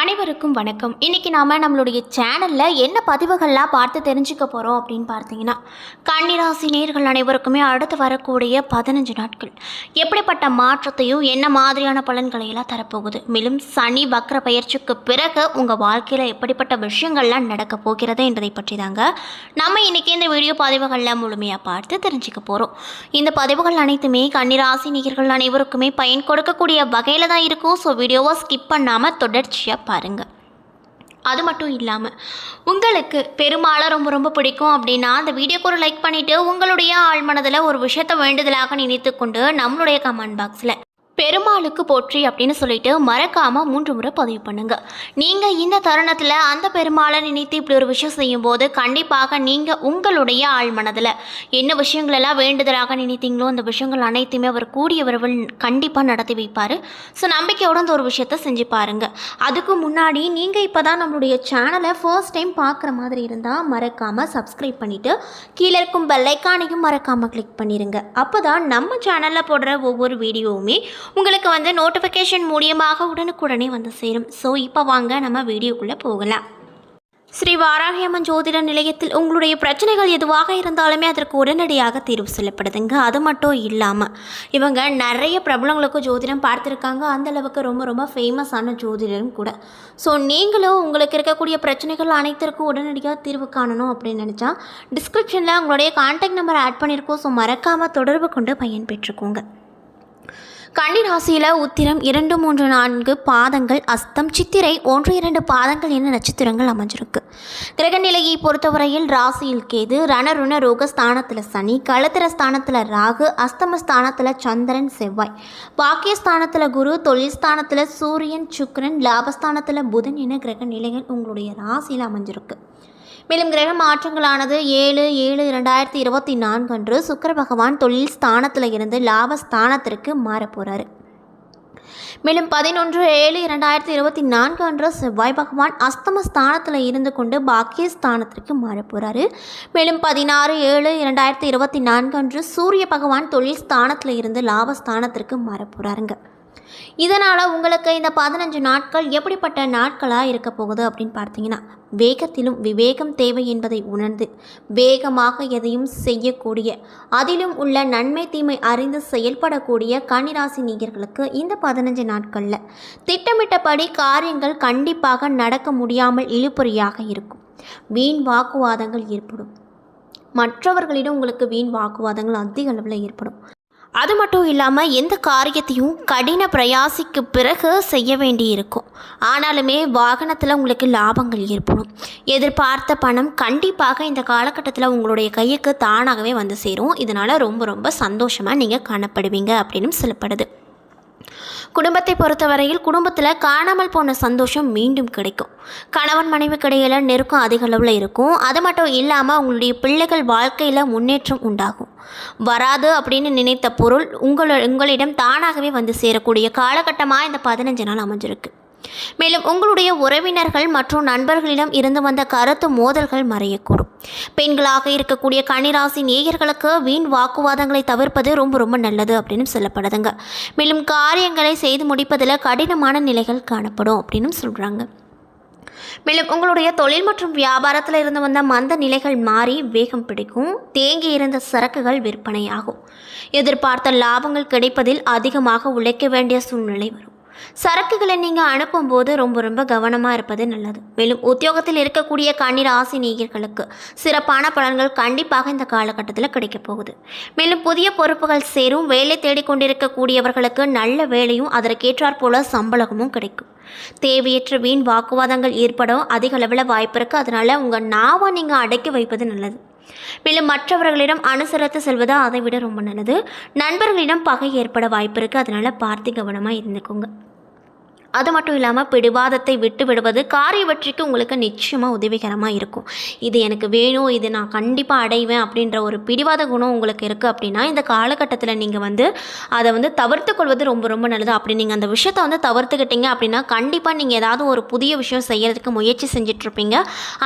அனைவருக்கும் வணக்கம். இன்றைக்கி நாம் நம்மளுடைய சேனலில் என்ன பதிவுகள்லாம் பார்த்து தெரிஞ்சுக்க போகிறோம் அப்படின்னு பார்த்தீங்கன்னா கன்னிராசி நேர்கள் அனைவருக்குமே அடுத்து வரக்கூடிய பதினஞ்சு நாட்கள். எப்படிப்பட்ட மாற்றத்தையும் என்ன மாதிரியான பலன்களை எல்லாம் தரப்போகுது? மேலும் சனி வக்ர பயிற்சிக்கு பிறகு உங்கள் வாழ்க்கையில் எப்படிப்பட்ட விஷயங்கள்லாம் நடக்க போகிறது என்பதை பற்றி தாங்க நம்ம இன்றைக்கி இந்த வீடியோ பதிவுகளில் முழுமையாக பார்த்து தெரிஞ்சுக்க போகிறோம் இந்த பதிவுகள் அனைத்துமே கன்னிராசி நேர்கள் அனைவருக்குமே பயன் கொடுக்கக்கூடிய வகையில் தான் இருக்கும். ஸோ வீடியோவை ஸ்கிப் பண்ணாமல் தொடர்ச்சியாக பாருங்கள் அது மட்டும் இல்லாமல் உங்களுக்கு பெருமாளை ரொம்ப ரொம்ப பிடிக்கும் அப்படின்னா அந்த வீடியோக்கு ஒரு லைக் பண்ணிவிட்டு உங்களுடைய ஆழ்மனதில் ஒரு விஷயத்தை வேண்டுதலாக நினைத்து கொண்டு நம்மளுடைய கமெண்ட் பாக்ஸில் பெருமாளுக்கு போற்றி அப்படின்னு சொல்லிட்டு மறக்காம மூன்று முறை பதிவு பண்ணுங்க. நீங்க இந்த தருணத்துல அந்த பெருமாளை நினைத்து இப்படி ஒரு விஷயம் செய்யும் போது கண்டிப்பாக நீங்க உங்களுடைய ஆள் மனதில் என்ன விஷயங்கள் எல்லாம் வேண்டுதலாக நினைத்தீங்களோ அந்த விஷயங்கள் அனைத்துமே அவர் கூடிய விரைவில் கண்டிப்பா நடத்தி வைப்பாரு. ஸோ நம்பிக்கையோட அந்த ஒரு விஷயத்த செஞ்சு பாருங்க. அதுக்கு முன்னாடி நீங்க இப்பதான் நம்மளுடைய சேனலை ஃபர்ஸ்ட் டைம் பார்க்குற மாதிரி இருந்தால் மறக்காம சப்ஸ்கிரைப் பண்ணிட்டு கீழே இருக்கும் பெல்லைக்கானையும் மறக்காம கிளிக் பண்ணிருங்க. அப்போதான் நம்ம சேனல்ல போடுற ஒவ்வொரு வீடியோவுமே உங்களுக்கு வந்து நோட்டிஃபிகேஷன் மூலியமாக உடனுக்குடனே வந்து சேரும். ஸோ இப்போ வாங்க நம்ம வீடியோக்குள்ளே போகலாம். ஸ்ரீ வாராகியம்மன் ஜோதிட நிலையத்தில் உங்களுடைய பிரச்சனைகள் எதுவாக இருந்தாலுமே அதற்கு உடனடியாக தீர்வு சொல்லப்படுதுங்க. அது மட்டும் இல்லாமல் இவங்க நிறைய பிரபலங்களுக்கு ஜோதிடம் பார்த்துருக்காங்க. அந்த அளவுக்கு ரொம்ப ரொம்ப ஃபேமஸான ஜோதிடரும் கூட. ஸோ நீங்களும் உங்களுக்கு இருக்கக்கூடிய பிரச்சனைகள் அனைத்திற்கும் உடனடியாக தீர்வு காணணும் அப்படின்னு நினச்சா டிஸ்கிரிப்ஷனில் உங்களுடைய கான்டாக்ட் நம்பர் ஆட் பண்ணியிருக்கோம் ஸோ மறக்காமல் தொடர்பு கொண்டு பயன் கன்னிராசியில் உத்திரம் இரண்டு மூன்று நான்கு பாதங்கள் அஸ்தம் சித்திரை ஒன்று இரண்டு பாதங்கள் என நட்சத்திரங்கள் அமைஞ்சிருக்கு. கிரகநிலையை பொறுத்தவரையில் ராசியில் கேது ரணருண ரோக ஸ்தானத்தில் சனி களத்திர ஸ்தானத்தில் ராகு அஸ்தம ஸ்தானத்தில் சந்திரன் செவ்வாய். பாக்கியஸ்தானத்தில் குரு தொழில் ஸ்தானத்தில் சூரியன் சுக்கரன் லாபஸ்தானத்தில் புதன் என கிரக நிலைகள் உங்களுடைய ராசியில் அமைஞ்சிருக்கு. மேலும் கிரக மாற்றங்களானது ஏழு ஏழு இரண்டாயிரத்தி இருபத்தி நான்கு அன்று சுக்கர பகவான் தொழில் ஸ்தானத்தில் இருந்து லாபஸ்தானத்திற்கு மாறப் போகிறாரு மேலும் பதினொன்று ஏழு இரண்டாயிரத்தி இருபத்தி நான்கு அன்று செவ்வாய் பகவான் அஸ்தம ஸ்தானத்தில் இருந்து கொண்டு பாக்கிய ஸ்தானத்திற்கு போகிறாரு மேலும் பதினாறு ஏழு இரண்டாயிரத்தி இருபத்தி நான்கு அன்று சூரிய பகவான் தொழில் ஸ்தானத்தில் இருந்து லாபஸ்தானத்திற்கு மாறப்போகிறாருங்க இதனால் உங்களுக்கு இந்த பதினஞ்சு நாட்கள் எப்படிப்பட்ட நாட்களாக இருக்க போகுது அப்படின்னு பார்த்தீங்கன்னா வேகத்திலும் விவேகம் தேவை என்பதை உணர்ந்து வேகமாக எதையும் செய்யக்கூடிய அதிலும் உள்ள நன்மை தீமை அறிந்து செயல்படக்கூடிய கன்னிராசி நீகர்களுக்கு இந்த பதினஞ்சு நாட்களில் திட்டமிட்டபடி காரியங்கள் கண்டிப்பாக நடக்க முடியாமல் இழுபறியாக இருக்கும். வீண் வாக்குவாதங்கள் ஏற்படும். மற்றவர்களிடம் உங்களுக்கு வீண் வாக்குவாதங்கள் அதிக அளவில் ஏற்படும். அது மட்டும் இல்லாமல் எந்த காரியத்தையும் கடின பிரயாசிக்கு பிறகு செய்ய வேண்டி இருக்கும் ஆனாலுமே வாகனத்தில் உங்களுக்கு லாபங்கள் ஏற்படும். எதிர்பார்த்த பணம் கண்டிப்பாக இந்த காலகட்டத்தில் உங்களுடைய கைக்கு தானாகவே வந்து சேரும். இதனால் ரொம்ப ரொம்ப சந்தோஷமாக நீங்கள் காணப்படுவீங்க அப்படின்னு சொல்லப்படுது. குடும்பத்தை பொறுத்தவரையில் குடும்பத்தில் காணாமல் போன சந்தோஷம் மீண்டும் கிடைக்கும். கணவன் மனைவிக்கிடையில் நெருக்கம் அதிக அளவில் இருக்கும். அது மட்டும் இல்லாமல் உங்களுடைய பிள்ளைகள் வாழ்க்கையில் முன்னேற்றம் உண்டாகும். வராது அப்படின்னு நினைத்த பொருள் உங்கள உங்களிடம் தானாகவே வந்து சேரக்கூடிய காலகட்டமாக இந்த பதினஞ்சு நாள் அமைஞ்சிருக்கு. மேலும் உங்களுடைய உறவினர்கள் மற்றும் நண்பர்களிடம் இருந்து வந்த கருத்து மோதல்கள் மறையக்கூடும். பெண்களாக இருக்கக்கூடிய கன்னிராசி நேயர்களுக்கு வீண் வாக்குவாதங்களை தவிர்ப்பது ரொம்ப ரொம்ப நல்லது அப்படின்னு சொல்லப்படுதுங்க. மேலும் காரியங்களை செய்து முடிப்பதில் கடினமான நிலைகள் காணப்படும் அப்படின்னு சொல்கிறாங்க மேலும் உங்களுடைய தொழில் மற்றும் வியாபாரத்தில் இருந்து வந்த மந்த நிலைகள் மாறி வேகம் பிடிக்கும். தேங்கி இருந்த சரக்குகள் விற்பனையாகும். எதிர்பார்த்த லாபங்கள் கிடைப்பதில் அதிகமாக உழைக்க வேண்டிய சூழ்நிலை வரும். சரக்குகளை நீங்கள் அனுப்பும்போது ரொம்ப ரொம்ப கவனமாக இருப்பது நல்லது. மேலும் உத்தியோகத்தில் இருக்கக்கூடிய கண்ணீர் ஆசி நேயர்களுக்கு சிறப்பான பலன்கள் கண்டிப்பாக இந்த காலகட்டத்தில் கிடைக்கப் போகுது. மேலும் புதிய பொறுப்புகள் சேரும் வேலை தேடிக்கொண்டிருக்கக்கூடியவர்களுக்கு நல்ல வேலையும் அதற்கேற்றாற் போல சம்பளமும் கிடைக்கும். தேவையற்ற வீண் வாக்குவாதங்கள் ஏற்படும் அதிக அளவில் வாய்ப்பு இருக்குது அதனால் உங்கள் நாவை நீங்கள் அடக்கி வைப்பது நல்லது. மேலும் மற்றவர்களிடம் அனுசரித்து செல்வது அதை விட ரொம்ப நல்லது. நண்பர்களிடம் பகை ஏற்பட வாய்ப்பு இருக்குது அதனால் பார்த்து கவனமாக இருந்துக்கோங்க. அது மட்டும் இல்லாமல் பிடிவாதத்தை விட்டு விடுவது காரிய வெற்றிக்கு உங்களுக்கு நிச்சயமாக உதவிகரமாக இருக்கும். இது எனக்கு வேணும் இது நான் கண்டிப்பாக அடைவேன் அப்படின்ற ஒரு பிடிவாத குணம் உங்களுக்கு இருக்குது அப்படின்னா இந்த காலகட்டத்தில் நீங்கள் வந்து அதை வந்து தவிர்த்து கொள்வது ரொம்ப ரொம்ப நல்லது. அப்படி நீங்கள் அந்த விஷயத்தை வந்து தவிர்த்துக்கிட்டீங்க அப்படின்னா கண்டிப்பாக நீங்கள் ஏதாவது ஒரு புதிய விஷயம் செய்யறதுக்கு முயற்சி செஞ்சிட்ருப்பீங்க.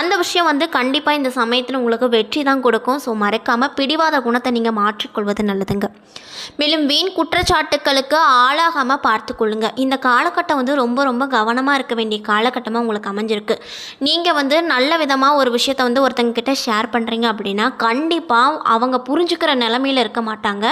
அந்த விஷயம் வந்து கண்டிப்பாக இந்த சமயத்தில் உங்களுக்கு வெற்றி தான் கொடுக்கும். ஸோ மறக்காமல் பிடிவாத குணத்தை நீங்கள் மாற்றிக்கொள்வது நல்லதுங்க. மேலும் வீண் குற்றச்சாட்டுக்களுக்கு ஆளாகாமல் பார்த்துக்கொள்ளுங்க. இந்த காலகட்டம் வந்து ரொம்ப ரொம்ப கவனமாக இருக்க வேண்டிய காலகட்டமாக உங்களுக்கு அமைஞ்சிருக்கு. நீங்கள் வந்து நல்ல விதமாக ஒரு விஷயத்தை வந்து ஒருத்தங்கக்கிட்ட ஷேர் பண்ணுறீங்க அப்படின்னா கண்டிப்பாக அவங்க புரிஞ்சுக்கிற நிலமையில இருக்க மாட்டாங்க.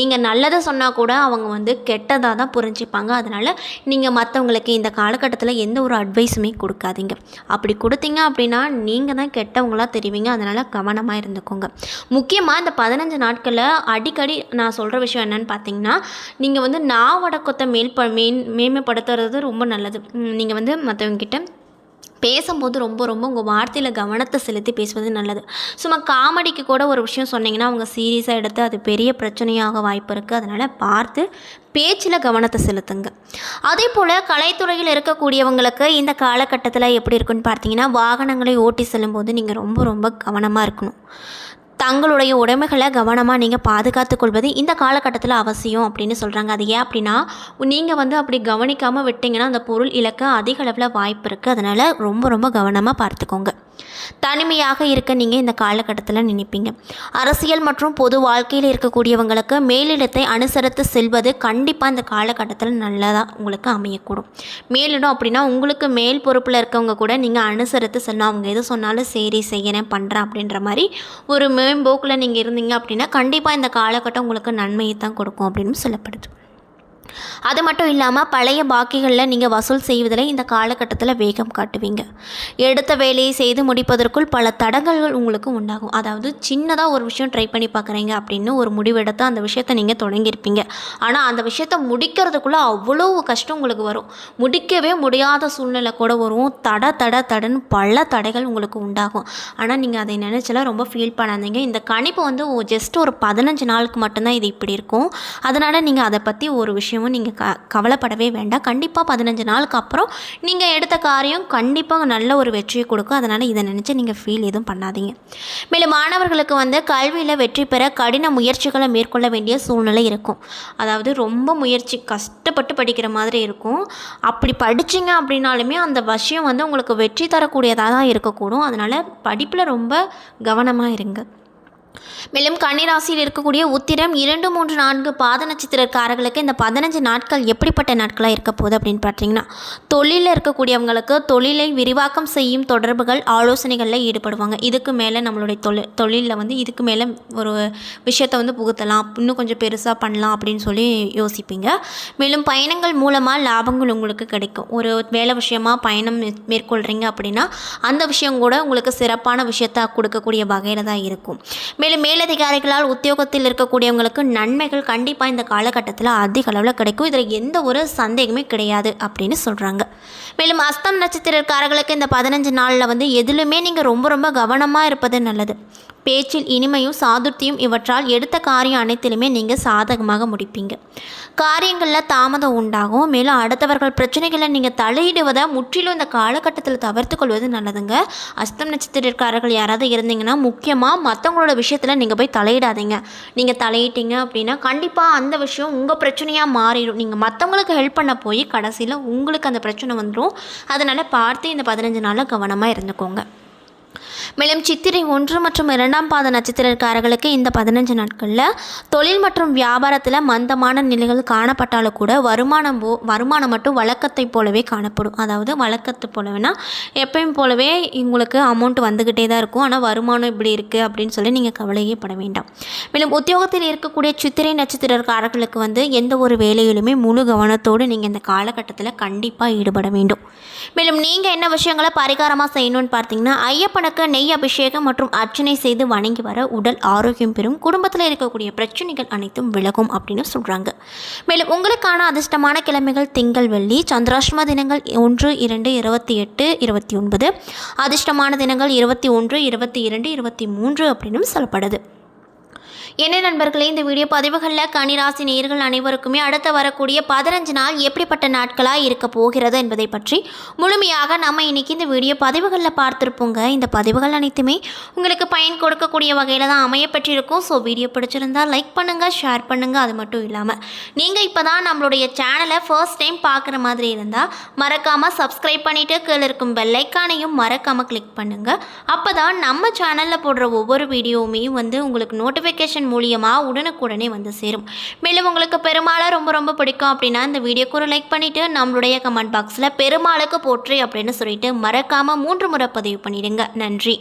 நீங்கள் நல்லதை சொன்னால் கூட அவங்க வந்து கெட்டதாக தான் புரிஞ்சுப்பாங்க. அதனால் நீங்கள் மற்றவங்களுக்கு இந்த காலகட்டத்தில் எந்த ஒரு அட்வைஸுமே கொடுக்காதீங்க. அப்படி கொடுத்தீங்க அப்படின்னா நீங்கள் தான் கெட்டவங்களா தெரிவிங்க. அதனால் கவனமாக இருந்துக்கோங்க. முக்கியமாக இந்த பதினஞ்சு நாட்களில் அடிக்கடி நான் சொல்கிற விஷயம் என்னன்னு பார்த்தீங்கன்னா நீங்கள் வந்து நாவடக்கத்தை மேல் ப மேன் மேன்மைப்படுத்துறது ரொம்ப நல்லது. நீங்கள் வந்து மற்றவங்கிட்ட பேசும்போது ரொம்ப ரொம்ப உங்கள் வார்த்தையில் கவனத்தை செலுத்தி பேசுவது நல்லது. சும்மா காமெடிக்கு கூட ஒரு விஷயம் சொன்னீங்கன்னா அவங்க சீரியஸாக எடுத்து அது பெரிய பிரச்சனையாக வாய்ப்பு இருக்குது அதனால் பார்த்து பேச்சில் கவனத்தை செலுத்துங்க. அதே போல் கலைத்துறையில் இருக்கக்கூடியவங்களுக்கு இந்த காலகட்டத்தில் எப்படி இருக்குன்னு பார்த்தீங்கன்னா வாகனங்களை ஓட்டி செல்லும்போது நீங்கள் ரொம்ப ரொம்ப கவனமாக இருக்கணும். தங்களுடைய உடைமைகளை கவனமாக நீங்கள் பாதுகாத்து கொள்வது இந்த காலகட்டத்தில் அவசியம் அப்படின்னு சொல்கிறாங்க அது ஏன் அப்படின்னா நீங்கள் வந்து அப்படி கவனிக்காமல் விட்டிங்கன்னா அந்த பொருள் இழக்க அதிக அளவில் வாய்ப்பு இருக்குது அதனால் ரொம்ப ரொம்ப கவனமாக பார்த்துக்கோங்க. தனிமையாக இருக்க நீங்கள் இந்த காலகட்டத்தில் நினைப்பீங்க. அரசியல் மற்றும் பொது வாழ்க்கையில் இருக்கக்கூடியவங்களுக்கு மேலிடத்தை அனுசரித்து செல்வது கண்டிப்பாக இந்த காலகட்டத்தில் நல்லதாக உங்களுக்கு அமையக்கூடும். மேலிடம் அப்படின்னா உங்களுக்கு மேல் பொறுப்பில் இருக்கவங்க கூட நீங்கள் அனுசரித்து செல்லணும் அவங்க எது சொன்னாலும் சரி செய்யறேன் பண்ணுறேன் அப்படின்ற மாதிரி ஒரு மேம்போக்கில் நீங்கள் இருந்தீங்க அப்படின்னா கண்டிப்பாக இந்த காலகட்டம் உங்களுக்கு நன்மையை தான் கொடுக்கும் அப்படின்னு சொல்லப்படுது. அது மட்டும் இல்லாமல் பழைய பாக்கிகளில் நீங்கள் வசூல் செய்வதில் இந்த காலகட்டத்தில் வேகம் காட்டுவீங்க. எடுத்த வேலையை செய்து முடிப்பதற்குள் பல தடங்கல்கள் உங்களுக்கு உண்டாகும். அதாவது சின்னதாக ஒரு விஷயம் ட்ரை பண்ணி பார்க்குறீங்க அப்படின்னு ஒரு முடிவெடுத்து அந்த விஷயத்தை நீங்கள் தொடங்கியிருப்பீங்க. ஆனால் அந்த விஷயத்தை முடிக்கிறதுக்குள்ளே அவ்வளோ கஷ்டம் உங்களுக்கு வரும். முடிக்கவே முடியாத சூழ்நிலை கூட வரும். தட தட தடன்னு பல தடைகள் உங்களுக்கு உண்டாகும். ஆனால் நீங்கள் அதை நினச்சலாம் ரொம்ப ஃபீல் பண்ணாதீங்க. இந்த கணிப்பு வந்து ஜஸ்ட் ஒரு பதினஞ்சு நாளுக்கு மட்டும்தான் இது இப்படி இருக்கும். அதனால் நீங்கள் அதை பற்றி ஒரு விஷயம் பற்றியும் நீங்கள் க கவலைப்படவே வேண்டாம். கண்டிப்பாக பதினஞ்சு நாளுக்கு அப்புறம் நீங்கள் எடுத்த காரியம் கண்டிப்பாக நல்ல ஒரு வெற்றியை கொடுக்கும். அதனால் இதை நினச்சி நீங்கள் ஃபீல் எதுவும் பண்ணாதீங்க. மேலும் மாணவர்களுக்கு வந்து கல்வியில் வெற்றி பெற கடின முயற்சிகளை மேற்கொள்ள வேண்டிய சூழ்நிலை இருக்கும். அதாவது ரொம்ப முயற்சி கஷ்டப்பட்டு படிக்கிற மாதிரி இருக்கும். அப்படி படிச்சிங்க அப்படின்னாலுமே அந்த விஷயம் வந்து உங்களுக்கு வெற்றி தரக்கூடியதாக தான் இருக்கக்கூடும். அதனால் படிப்பில் ரொம்ப கவனமாக இருங்க. மேலும் கன்னிராசியில் இருக்கக்கூடிய உத்திரம் இரண்டு மூன்று நான்கு பாத நட்சத்திரக்காரர்களுக்கு இந்த பதினஞ்சு நாட்கள் எப்படிப்பட்ட நாட்களாக இருக்க போகுது அப்படின்னு பார்த்தீங்கன்னா தொழிலில் இருக்கக்கூடியவங்களுக்கு தொழிலை விரிவாக்கம் செய்யும் தொடர்புகள் ஆலோசனைகளில் ஈடுபடுவாங்க. இதுக்கு மேலே நம்மளுடைய தொழில் தொழிலில் வந்து இதுக்கு மேலே ஒரு விஷயத்தை வந்து புகுத்தலாம். இன்னும் கொஞ்சம் பெருசாக பண்ணலாம் அப்படின்னு சொல்லி யோசிப்பீங்க. மேலும் பயணங்கள் மூலமாக லாபங்கள் உங்களுக்கு கிடைக்கும். ஒரு வேலை விஷயமா பயணம் மேற்கொள்கிறீங்க அப்படின்னா அந்த விஷயம் கூட உங்களுக்கு சிறப்பான விஷயத்தை கொடுக்கக்கூடிய வகையில் தான் இருக்கும். மேலும் மேலதிகாரிகளால் உத்தியோகத்தில் இருக்கக்கூடியவங்களுக்கு நன்மைகள் கண்டிப்பாக இந்த காலகட்டத்தில் அதிக அளவில் கிடைக்கும். இதில் எந்த ஒரு சந்தேகமே கிடையாது அப்படின்னு சொல்கிறாங்க மேலும் அஸ்தம் நட்சத்திரக்காரர்களுக்கு இந்த பதினஞ்சு நாளில் வந்து எதிலுமே நீங்கள் ரொம்ப ரொம்ப கவனமாக இருப்பது நல்லது. பேச்சில் இனிமையும் சாதுர்த்தியும் இவற்றால் எடுத்த காரியம் அனைத்திலுமே நீங்கள் சாதகமாக முடிப்பீங்க. காரியங்களில் தாமதம் உண்டாகும். மேலும் அடுத்தவர்கள் பிரச்சனைகளை நீங்கள் தலையிடுவதை முற்றிலும் இந்த காலகட்டத்தில் தவிர்த்து கொள்வது நல்லதுங்க. அஸ்தம் நட்சத்திரக்காரர்கள் யாராவது இருந்தீங்கன்னா முக்கியமாக மற்றவங்களோட விஷயத்தில் நீங்கள் போய் தலையிடாதீங்க நீங்கள் தலையிட்டீங்க அப்படின்னா கண்டிப்பாக அந்த விஷயம் உங்கள் பிரச்சனையாக மாறிடும். நீங்கள் மற்றவங்களுக்கு ஹெல்ப் பண்ண போய் கடைசியில் உங்களுக்கு அந்த பிரச்சனை வந்துடும் அதனால் பார்த்து இந்த பதினஞ்சு நாளில் கவனமாக இருந்துக்கோங்க. மேலும் சித்திரை ஒன்று மற்றும் இரண்டாம் பாத நட்சத்திரக்காரர்களுக்கு இந்த பதினஞ்சு நாட்களில் தொழில் மற்றும் வியாபாரத்தில் மந்தமான நிலைகள் காணப்பட்டாலும் கூட வருமானம் போ வருமானம் மட்டும் வழக்கத்தை போலவே காணப்படும். அதாவது வழக்கத்தை போலவேனா எப்பயும் போலவே உங்களுக்கு அமௌண்ட் வந்துக்கிட்டே தான் இருக்கும். ஆனால் வருமானம் இப்படி இருக்குது அப்படின்னு சொல்லி நீங்கள் கவலையே பட வேண்டாம். மேலும் உத்தியோகத்தில் இருக்கக்கூடிய சித்திரை நட்சத்திரக்காரர்களுக்கு வந்து எந்த ஒரு வேலையிலுமே முழு கவனத்தோடு நீங்கள் இந்த காலகட்டத்தில் கண்டிப்பாக ஈடுபட வேண்டும். மேலும் நீங்கள் என்ன விஷயங்களை பரிகாரமாக செய்யணும்னு பார்த்தீங்கன்னா ஐயப்பனுக்கு நெய் அபிஷேகம் மற்றும் அர்ச்சனை செய்து வணங்கி வர உடல் ஆரோக்கியம் பெறும். குடும்பத்தில் இருக்கக்கூடிய பிரச்சனைகள் அனைத்தும் விலகும் அப்படின்னு சொல்கிறாங்க மேலும் உங்களுக்கான அதிர்ஷ்டமான கிழமைகள் திங்கள் வெள்ளி சந்திராஷ்டம தினங்கள் ஒன்று இரண்டு இருபத்தி எட்டு இருபத்தி ஒன்பது. அதிர்ஷ்டமான தினங்கள் இருபத்தி ஒன்று இருபத்தி இரண்டு இருபத்தி மூன்று அப்படின்னும் சொல்லப்படுது. என்ன நண்பர்களே இந்த வீடியோ பதிவுகளில் கனிராசி நேயர்கள் அனைவருக்குமே அடுத்த வரக்கூடிய பதினஞ்சு நாள் எப்படிப்பட்ட நாட்களாக இருக்க போகிறது என்பதை பற்றி முழுமையாக நம்ம இன்னைக்கு இந்த வீடியோ பதிவுகளில் பார்த்துருப்போங்க. இந்த பதிவுகள் அனைத்துமே உங்களுக்கு பயன் கொடுக்கக்கூடிய வகையில் தான் அமையப்பட்டிருக்கும். ஸோ வீடியோ பிடிச்சிருந்தால் லைக் பண்ணுங்கள் ஷேர் பண்ணுங்கள் அது மட்டும் இல்லாமல் நீங்கள் இப்போ தான் நம்மளுடைய சேனலை ஃபர்ஸ்ட் டைம் பார்க்குற மாதிரி இருந்தால் மறக்காமல் சப்ஸ்கிரைப் பண்ணிவிட்டு கீழே இருக்கும் பெல்லைக்கானையும் மறக்காமல் கிளிக் பண்ணுங்கள் அப்போ தான் நம்ம சேனலில் போடுற ஒவ்வொரு வீடியோவுமே வந்து உங்களுக்கு நோட்டிஃபிகேஷன் நோட்டிஃபிகேஷன் மூலியமாக உடனுக்குடனே வந்து சேரும். மேலும் உங்களுக்கு பெருமாளை ரொம்ப ரொம்ப பிடிக்கும் அப்படின்னா இந்த வீடியோக்கு ஒரு லைக் பண்ணிவிட்டு நம்மளுடைய கமெண்ட் பாக்ஸில் பெருமாளுக்கு போற்றி அப்படின்னு சொல்லிட்டு மறக்காமல் மூன்று முறை பதிவு பண்ணிடுங்க. நன்றி.